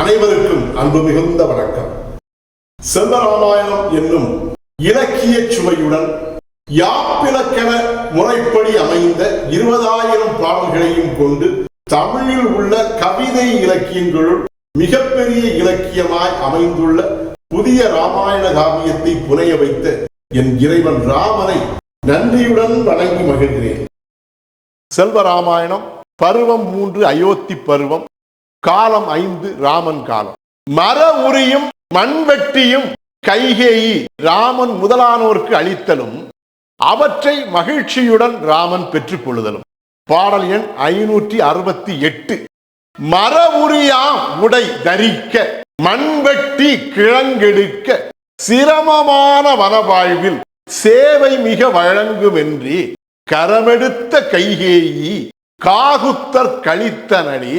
அனைவருக்கும் அன்பு மிகுந்த வணக்கம். செல்வராமாயணம் என்னும் இலக்கிய சுவையுடன் யாப்பிலக்கண முறைப்படி அமைந்த இருபதாயிரம் பாடல்களையும் கொண்டு தமிழில் உள்ள கவிதை இலக்கியங்களுள் மிகப்பெரிய இலக்கியமாய் அமைந்துள்ள புதிய ராமாயண காவியத்தை புனைய வைத்த என் இறைவன் ராமனை நன்றியுடன் வணங்கி மகிழ்கிறேன். செல்வராமாயணம் பருவம் மூன்று அயோத்தி பருவம் காலம் ஐந்து ராமன் காலம். மர உரியும் மண்வெட்டியும் கைகேயி ராமன் முதலானோர்க்கு அளித்தலும் அவற்றை மகிழ்ச்சியுடன் ராமன் பெற்றுக் கொள்ளுதலும். பாடல் எண் ஐநூற்றி அறுபத்தி எட்டு. மர உரியாம் உடை தரிக்க மண்வெட்டி கிழங்கெடுக்க சிரமமான வனவாழ்வில் சேவை மிக வழங்குமென்றி கரமெடுத்த கைகேயி காகுத்தர் கழித்தனடி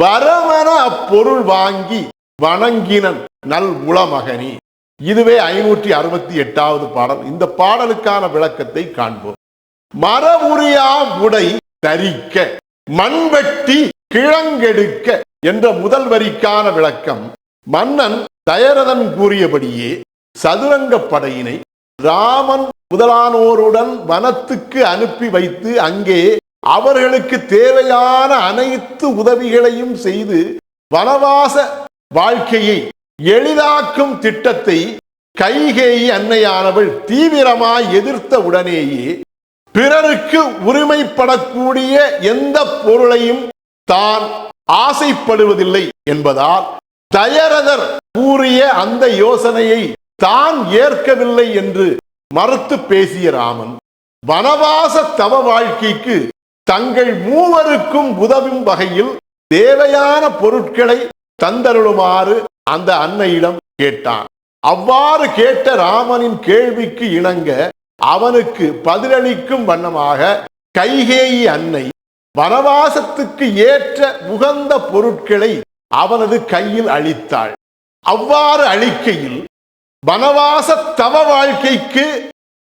வரவன அப்பொருள் வாங்கி வணங்கினன் நல் உளமகனி. இதுவே ஐநூற்றி அறுபத்தி எட்டாவது பாடல். இந்த பாடலுக்கான விளக்கத்தை காண்போம். மரபுரியா உடை தரிக்க மண்வெட்டி கிழங்கெடுக்க என்ற முதல் வரிக்கான விளக்கம் மன்னன் தயரதன் கூறியபடியே சதுரங்க படையினை ராமன் முதலானோருடன் வனத்துக்கு அனுப்பி வைத்து அங்கே அவர்களுக்கு தேவையான அனைத்து உதவிகளையும் செய்து வனவாச வாழ்க்கையை எளிதாக்கும் திட்டத்தை கைகேயி அன்னையானவள் தீவிரமாய் எதிர்த்த உடனேயே பிறருக்கு உரிமைப்படக்கூடிய எந்த பொருளையும் தான் ஆசைப்படுவதில்லை என்பதால் தயரதர் கூறிய அந்த யோசனையை தான் ஏற்கவில்லை என்று மறுத்து பேசிய ராமன். வனவாச தவ வாழ்க்கைக்கு தங்கள் மூவருக்கும் உதவும் வகையில் தேவையான பொருட்களை தந்தருளுமாறு அந்த அன்னையிடம் கேட்டான். அவ்வாறு கேட்ட ராமனின் கேள்விக்கு இணங்க அவனுக்கு பதிலளிக்கும் வண்ணமாக கைகேயி அன்னை வனவாசத்துக்கு ஏற்ற உகந்த பொருட்களை அவனது கையில் அளித்தாள். அவ்வாறு அளிக்கையில் வனவாச தவ வாழ்க்கைக்கு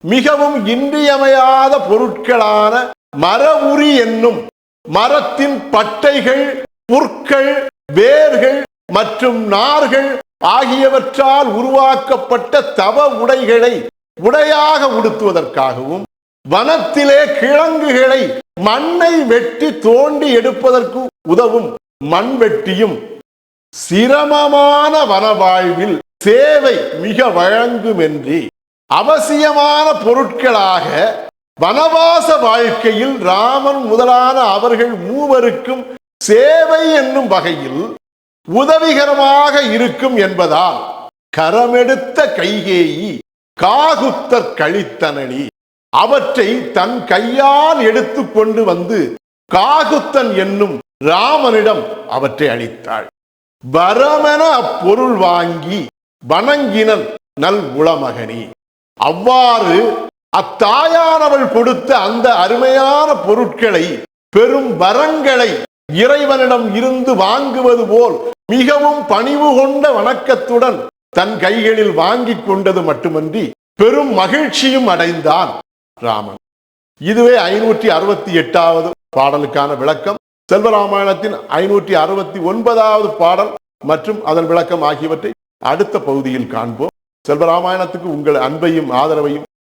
மிகவும் இன்றியமையாத பொருட்களான மரவுரி என்னும் மரத்தின் பட்டைகள் புற்கள் வேர்கள் மற்றும் நார்கள் ஆகியவற்றால் உருவாக்கப்பட்ட தவ உடைகளை உடையாக உடுத்துவதற்காகவும் வனத்திலே கிழங்குகளை மண்ணை வெட்டி தோண்டி எடுப்பதற்கு உதவும் மண்வெட்டியும் சிரமமான வனவாழ்வில் சேவை மிக வழங்குமென்றி அவசியமான பொருட்களாக வனவாச வாழ்க்கையில் ராமன் முதலான அவர்கள் மூவருக்கும் சேவை என்னும் வகையில் உதவிகரமாக இருக்கும் என்பதால் கரமெடுத்த கைகேயி காகுத்தர் கழித்தனடி அவற்றை தன் கையால் எடுத்து கொண்டு வந்து காகுத்தன் என்னும் ராமனிடம் அவற்றை அளித்தாள். வரமென அப்பொருள் வாங்கி வணங்கினன் நல் உளமகனி. அவ்வாறு அத்தாயானவள் கொடுத்த அந்த அருமையான பொருட்களை பெரும் வரங்களை இறைவனிடம் இருந்து வாங்குவது போல் மிகவும் பணிவு கொண்ட வணக்கத்துடன் தன் கைகளில் வாங்கிக் கொண்டது மட்டுமன்றி பெரும் மகிழ்ச்சியும் அடைந்தான் ராமன். இதுவே ஐநூற்றி அறுபத்தி எட்டாவது பாடலுக்கான விளக்கம். செல்வராமாயணத்தின் ஐநூற்றி அறுபத்தி ஒன்பதாவது பாடல் மற்றும் அதன் விளக்கம் ஆகியவற்றை அடுத்த பகுதியில் காண்போம். செல்வராமாயணத்துக்கு உங்கள் அன்பையும் ஆதரவையும்